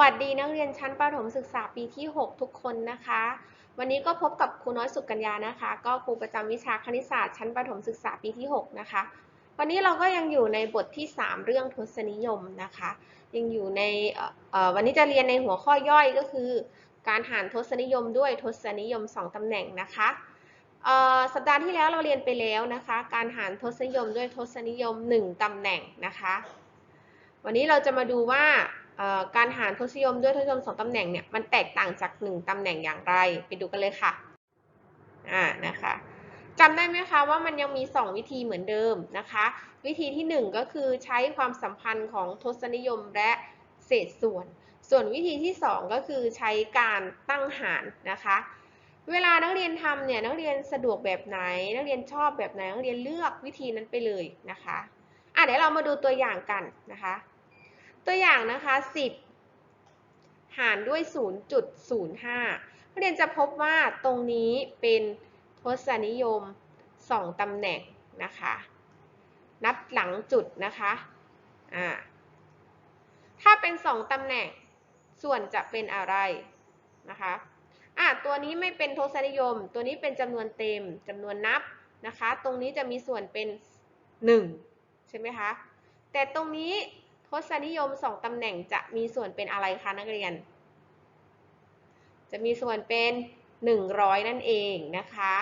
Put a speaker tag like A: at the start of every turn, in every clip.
A: วัสดีนักเรียนชั้นประถมศึกษาปีที่ 6 ทุกคนนะคะ วันนี้ก็พบกับครูน้อยสุกัญญานะคะ ก็ครูประจำวิชาคณิตศาสตร์ชั้นประถมศึกษาปีที่ 6 นะคะ วันนี้เราก็ยังอยู่ในบทที่ 3 เรื่องทศนิยมนะคะ ยังอยู่ในวันนี้จะเรียนในหัวข้อย่อยก็คือ การหารทศนิยมด้วยทศนิยม 2ตำแหน่งนะคะสัปดาห์ที่แล้วเราเรียนไปแล้วนะคะ การหารทศนิยมด้วยทศนิยม 1ตำแหน่งนะคะ วันนี้เราจะมาดูว่า การหารทศนิยมด้วยทศนิยมสองตำแหน่งเนี่ยมันแตกต่างจาก 1ตำแหน่งอย่างไร ไปดูกันเลยค่ะอ่านะคะจำได้ไหมคะว่ามันยังมี 2 วิธีเหมือนเดิมนะคะ วิธีที่ 1 ก็คือใช้ความสัมพันธ์ของทศนิยมและเศษส่วน ส่วนวิธีที่ 2 ก็คือใช้การตั้งหารนะคะ เวลานักเรียนทำเนี่ยนักเรียนสะดวกแบบไหน นักเรียนชอบแบบไหนนักเรียนเลือกวิธีนั้นไปเลยนะคะอะเดี๋ยวเรามาดูตัวอย่างกันนะคะ ตัวอย่างนะคะ 10 หารด้วย 0.05นักเรียนจะพบว่าตรงนี้เป็นทศนิยม 2ตำแหน่งนะคะ นับหลังจุดนะคะอ่าถ้าเป็น 2ตำแหน่งส่วนจะเป็นอะไรนะคะอะตัวนี้ไม่เป็นทศนิยม ตัวนี้เป็นจำนวนเต็มจำนวนนับนะคะ ตรงนี้จะมีส่วนเป็น 1 ใช่ไหมคะ แต่ตรงนี้ ทศนิยม 2 ตำแหน่งจะมีส่วนเป็นอะไรคะนักเรียน จะมีส่วนเป็น 100 นั่นเองนะคะ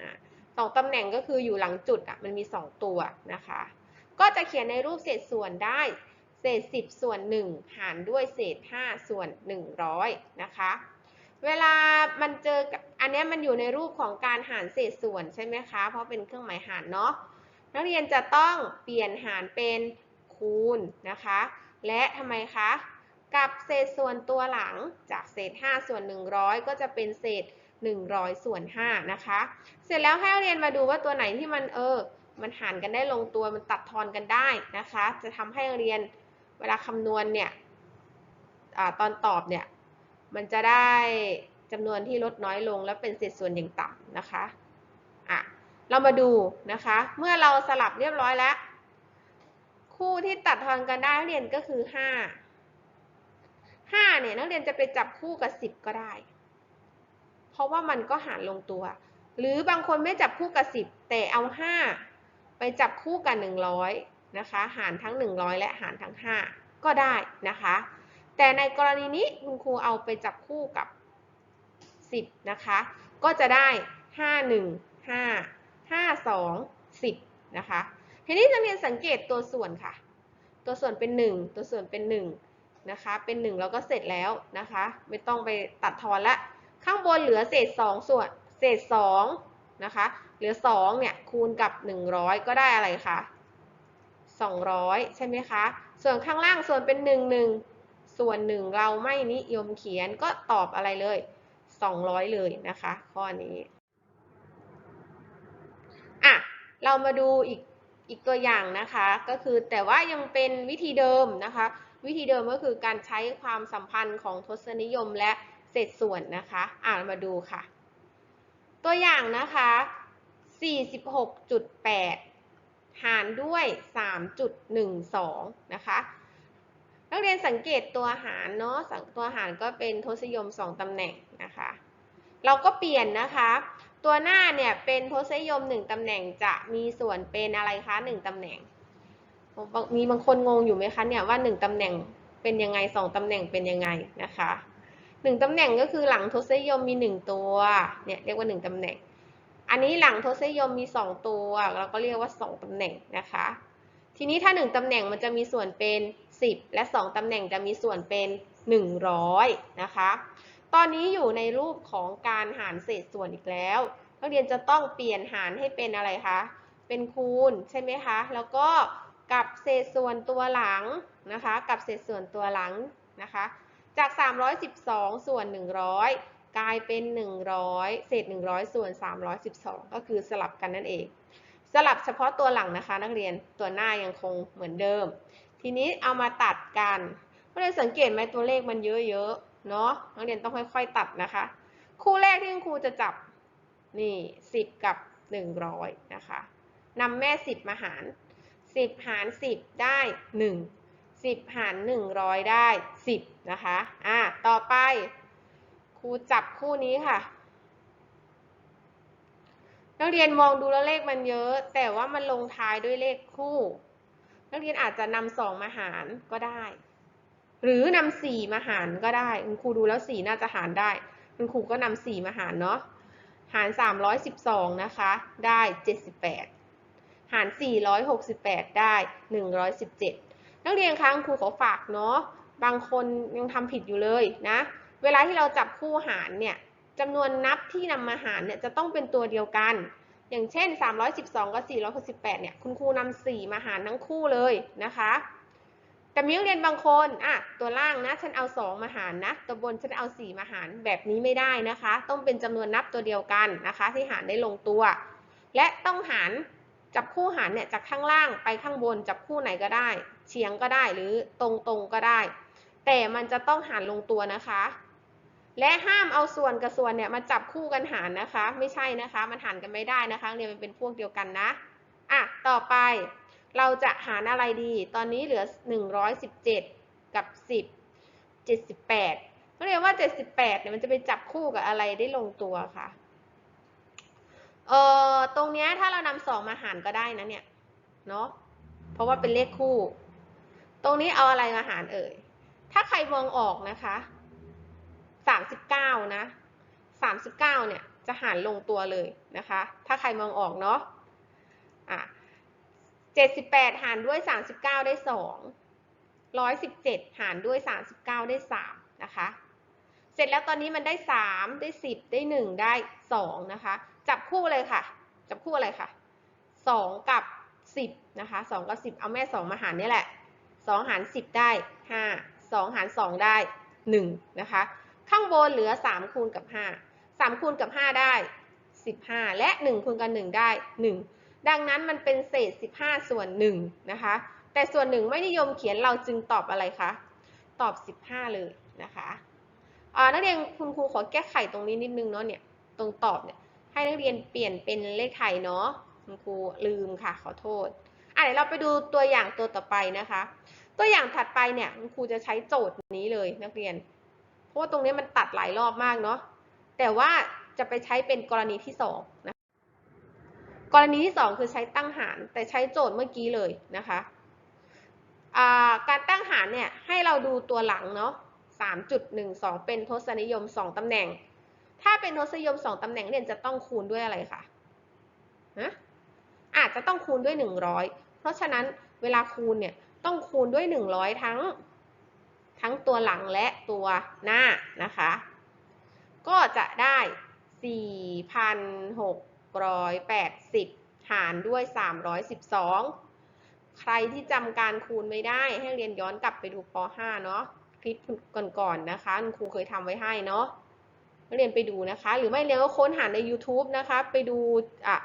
A: อะสองตำแหน่งก็คืออยู่หลังจุดอะมันมี 2 ตัวนะคะ ก็จะเขียนในรูปเศษส่วนได้ เศษ 10 ส่วน 1 หารด้วยเศษ 5 ส่วน 100 นะคะ เวลามันเจออันนี้มันอยู่ในรูปของการหารเศษส่วนใช่ไหมคะ เพราะเป็นเครื่องหมายหารเนาะนักเรียนจะต้องเปลี่ยนหารเป็น คูณนะคะ และทำไมคะ กับเศษส่วนตัวหลังจากเศษ 5 ส่วน 100 ก็จะเป็นเศษ 100 ส่วน 5 นะคะ เสร็จแล้วให้เรียนมาดูว่าตัวไหนที่มันเออ มันหารกันได้ลงตัวมันตัดทอนกันได้นะคะ จะทำให้เรียนเวลาคำนวณเนี่ยอตอนตอบเนี่ย มันจะได้จำนวนที่ลดน้อยลงและเป็นเศษส่วนอย่างต่ำนะคะอะเรามาดูนะคะ เมื่อเราสลับเรียบร้อยแล้ว คู่ที่ตัดทอนกันได้นักเรียนก็คือ5 5เนี่ยนักเรียนจะไปจับคู่กับ10ก็ได้ เพราะว่ามันก็หารลงตัว หรือบางคนไม่จับคู่กับ10แต่เอา5ไปจับคู่กับ100นะคะ หารทั้ง100และหารทั้ง5ก็ได้นะคะ แต่ในกรณีนี้คุณครูเอาไปจับคู่กับ10นะคะ ก็จะได้5 1 5 5 2 10นะคะ ทีนี้จะเรียนสังเกตตัวส่วนค่ะ ตัวส่วนเป็น 1 ตัวส่วนเป็น 1 นะคะ เป็น 1 แล้วก็เสร็จแล้วนะคะ ไม่ต้องไปตัดทอนละ ข้างบนเหลือเศษ 2 ส่วน เศษ2นะคะ เหลือ2เนี่ยคูณกับ 100 ก็ได้อะไรคะ200 ใช่ไหมคะ ส่วนข้างล่างส่วนเป็น 1 1 ส่วน 1 เราไม่นิยมเขียนก็ตอบอะไรเลย 200 เลยนะคะ ข้อนี้ อะ เรามาดูอีก อีกตัวอย่างนะคะก็คือแต่ว่ายังเป็นวิธีเดิมนะคะ วิธีเดิมก็คือการใช้ความสัมพันธ์ของทศนิยมและเศษส่วนนะคะอ่านมาดูค่ะ ตัวอย่างนะคะ 46.8 หารด้วย 3.12 นะคะนักเรียนสังเกตตัวหารเนาะตัวหารก็เป็นทศนิยม 2ตำแหน่งนะคะ เราก็เปลี่ยนนะคะ ตัวหน้าเนี่ยเป็นทศนิยม1ตำแหน่งจะมีส่วนเป็นอะไรคะ1ตำแหน่ง มีบางคนงงอยู่ไหมคะเนี่ยว่า1ตำแหน่งเป็นยังไง2ตำแหน่งเป็นยังไงนะคะ1ตำแหน่งก็คือหลังทศนิยมมี1ตัวเนี่ยเรียกว่า1ตำแหน่ง อันนี้หลังทศนิยมมี2ตัวเราก็เรียกว่า2ตำแหน่งนะคะ ทีนี้ถ้า1ตำแหน่งมันจะมีส่วนเป็น10และ2ตำแหน่งจะมีส่วนเป็น100นะคะ ตอนนี้อยู่ในรูปของการหารเศษส่วนอีกแล้ว นักเรียนจะต้องเปลี่ยนหารให้เป็นอะไรคะ เป็นคูณใช่ไหมคะ แล้วก็กับเศษส่วนตัวหลังนะคะ กับเศษส่วนตัวหลังนะคะ จาก 312 ส่วน 100 กลายเป็น 100 เศษ 100 ส่วน 312 ก็คือสลับกันนั่นเอง สลับเฉพาะตัวหลังนะคะ นักเรียน ตัวหน้ายังคงเหมือนเดิม ทีนี้เอามาตัดกันนักเรียนสังเกตไหมตัวเลขมันเยอะๆ เนาะนักเรียนต้องค่อยๆตัดนะคะ คู่แรกที่คุณครูจะจับนี่10กับ100นะคะนำแม่10มาหาร10หาร10ได้1 10หาร100ได้10นะคะอ่าต่อไปครูจับคู่นี้ค่ะนักเรียนมองดูแล้วเลขมันเยอะ แต่ว่ามันลงท้ายด้วยเลขคู่ นักเรียนอาจจะนำสองมาหารก็ได้ หรือนำสี่มาหารก็ได้คุณครูดูแล้วสี่น่าจะหารได้คุณครูก็นำสี่มาหารเนาะหาร 312 นะคะ ได้ 78 หาร 468 ได้ 117 นักเรียนคะคุณครูขอฝากเนาะ บางคนยังทำผิดอยู่เลยนะ เวลาที่เราจับคู่หารเนี่ยจำนวนนับที่นำมาหารเนี่ยจะต้องเป็นตัวเดียวกัน อย่างเช่น 312 กับ 468 เนี่ย คุณครูนำ4มาหารทั้งคู่เลยนะคะ แต่มีนักเรียนบางคนอะตัวล่างนะฉันเอา 2 มาหารนะ ตัวบนฉันเอา 4 มาหารแบบนี้ไม่ได้นะคะ ต้องเป็นจำนวนนับตัวเดียวกันนะคะ ที่หารได้ลงตัว และต้องหารจับคู่หารเนี่ยจากข้างล่างไปข้างบนจับคู่ไหนก็ได้ เฉียงก็ได้หรือตรงๆก็ได้ แต่มันจะต้องหารลงตัวนะคะ และห้ามเอาส่วนกับส่วนเนี่ยมาจับคู่กันหารนะคะ ไม่ใช่นะคะ มันหารกันไม่ได้นะคะเรียนมันเป็นพวกเดียวกันนะอะต่อไป เราจะหารอะไรดี ตอนนี้เหลือ 117 กับ 10 78ก็เรียกว่า 78เนี่ยมันจะไปจับคู่กับอะไรได้ลงตัวค่ะ เอ่อ ตรงเนี้ยถ้าเรานำสองมาหารก็ได้นะเนี่ย เนาะ เพราะว่าเป็นเลขคู่ ตรงนี้เอาอะไรมาหารเอ่ย ถ้าใครมองออกนะคะ 39 นะ 39 เนี่ยจะหารลงตัวเลยนะคะ ถ้าใครมองออกเนาะ อะ 78 หารด้วย 39 ได้ 2 117 หารด้วย 39 ได้ 3 นะคะ เสร็จแล้วตอนนี้มันได้ 3 ได้ 10 ได้ 1 ได้ 2 นะคะ จับคู่เลยค่ะ จับคู่อะไรค่ะ 2 กับ 10 นะคะ 2 กับ 10 เอาแม่ 2 มาหารนี่แหละ 2 หาร 10 ได้ 5 2 หาร 2 ได้ 1 นะคะ ข้างบนเหลือ 3 คูณกับ 5 3 คูณกับ 5 ได้ 15 และ 1 คูณกับ 1 ได้ 1 ดังนั้นมันเป็นเศษ 15 ส่วน1นะคะ แต่ส่วน1ไม่นิยมเขียนเราจึงตอบอะไรคะ ตอบ 15 เลยนะคะนักเรียนคุณครูขอแก้ไขตรงนี้นิดนึงเนาะเนี่ย ตรงตอบเนี่ย ให้นักเรียนเปลี่ยนเป็นเลขไทยเนาะ คุณครูลืมค่ะขอโทษอะเดี๋ยวเราไปดูตัวอย่างตัวต่อไปนะคะ ตัวอย่างถัดไปเนี่ยคุณครูจะใช้โจทย์นี้เลยนักเรียน เพราะว่าตรงนี้มันตัดหลายรอบมากเนาะ แต่ว่าจะไปใช้เป็นกรณีที่สองนะ กรณีที่สองคือใช้ตั้งหารแต่ใช้โจทย์เมื่อกี้เลยนะคะาการตั้งหารเนี่ยให้เราดูตัวหลังเนาะ3.12 เป็นทศนิยม 2 ตำแหน่ง ถ้าเป็นทศนิยม 2 ตำแหน่งเนี่ยจะต้องคูณด้วยอะไรคะฮะอาจจะต้องคูณด้วย 100 เพราะฉะนั้นเวลาคูณเนี่ยต้องคูณด้วย 100 ทั้งทั้งตัวหลังและตัวหน้านะคะ ก็จะได้ 680 หารด้วย 312 ใครที่จำการคูณไม่ได้ให้เรียนย้อนกลับไปดูป .5 เนาะคลิปก่อนๆนะคะคุณครูเคยทำไว้ให้เนาะเรียนไปดูนะคะ หรือไม่เรียนก็ค้นหาใน YouTube นะคะ ไปดูอะ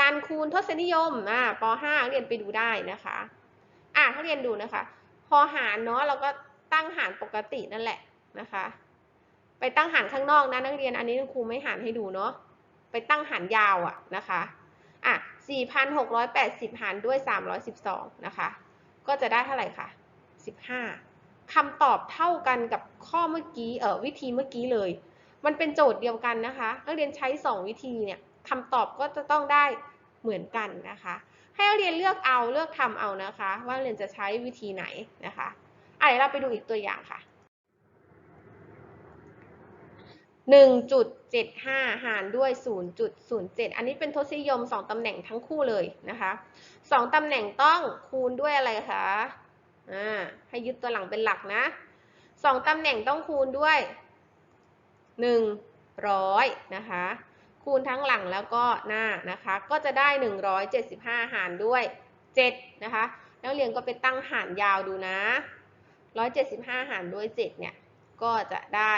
A: การคูณทศนิยมอะป .5 เรียนไปดูได้นะคะอะถ้าเรียนดูนะคะ พอหารเนาะเราก็ตั้งหารปกตินั่นแหละนะคะ ไปตั้งหารข้างนอกนะนักเรียนอันนี้ครูไม่หารให้ดูเนาะ ไปตั้งหารยาวอะนะคะอะ4,680 หารด้วย 312 นะคะ ก็จะได้เท่าไหร่คะ15คำตอบเท่ากันกับข้อเมื่อกี้เออวิธีเมื่อกี้เลย มันเป็นโจทย์เดียวกันนะคะนักเรียนใช้ 2 วิธีเนี่ยคำตอบก็จะต้องได้เหมือนกันนะคะ ให้นักเรียนเลือกเอาเลือกทำเอานะคะ ว่าเรียนจะใช้วิธีไหนนะคะอะเดี๋ยวเราไปดูอีกตัวอย่างค่ะ 1.75 หารด้วย 0.07 อันนี้เป็นทศนิยม 2 ตำแหน่งทั้งคู่เลยนะคะ 2 ตำแหน่งต้องคูณด้วยอะไรคะ อ่า ให้ยึดตัวหลังเป็นหลักนะ 2 ตำแหน่งต้องคูณด้วย 100 นะคะ คูณทั้งหลังแล้วก็หน้านะคะ ก็จะได้ 175 หารด้วย 7 นะคะ นักเรียนก็ไปตั้งหารยาวดูนะ 175 หารด้วย 7 เนี่ย ก็จะได้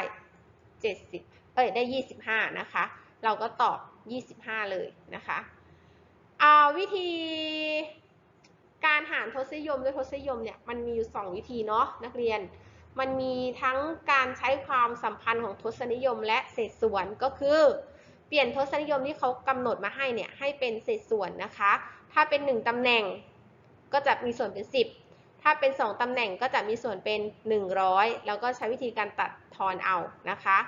A: 70 เอ้ยได้ 25 นะคะ เราก็ตอบ 25 เลยนะคะอ่าวิธีการหารทศนิยมด้วยทศนิยมเนี่ยมันมีอยู่ 2 วิธีเนาะนักเรียน มันมีทั้งการใช้ความสัมพันธ์ของทศนิยมและเศษส่วนก็คือเปลี่ยนทศนิยมที่เขากำหนดมาให้เนี่ยให้เป็นเศษส่วนนะคะ ถ้าเป็น 1ตำแหน่งก็จะมีส่วนเป็น 10 ถ้าเป็น 2ตำแหน่งก็จะมีส่วนเป็น 100 แล้วก็ใช้วิธีการตัด ทอนเอานะคะ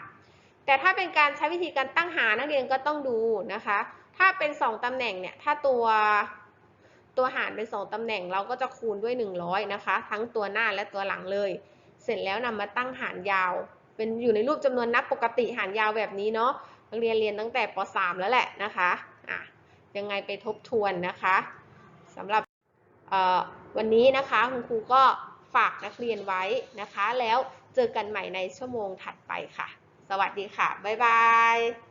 A: แต่ถ้าเป็นการใช้วิธีการตั้งหารนักเรียนก็ต้องดูนะคะ ถ้าเป็น 2ตำแหน่งเนี่ยถ้าตัวตัวหารเป็น 2ตำแหน่งเราก็จะคูณด้วย 100 นะคะ ทั้งตัวหน้าและตัวหลังเลย เสร็จแล้วนำมาตั้งหารยาว เป็นอยู่ในรูปจำนวนนับปกติหารยาวแบบนี้เนาะนักเรียนเรียนตั้งแต่ป .3 แล้วแหละนะคะอะยังไงไปทบทวนนะคะสำหรับวันนี้นะคะคุณครูก็ฝากนักเรียนไว้นะคะแล้ว เจอกันใหม่ในชั่วโมงถัดไปค่ะ สวัสดีค่ะ บ๊ายบาย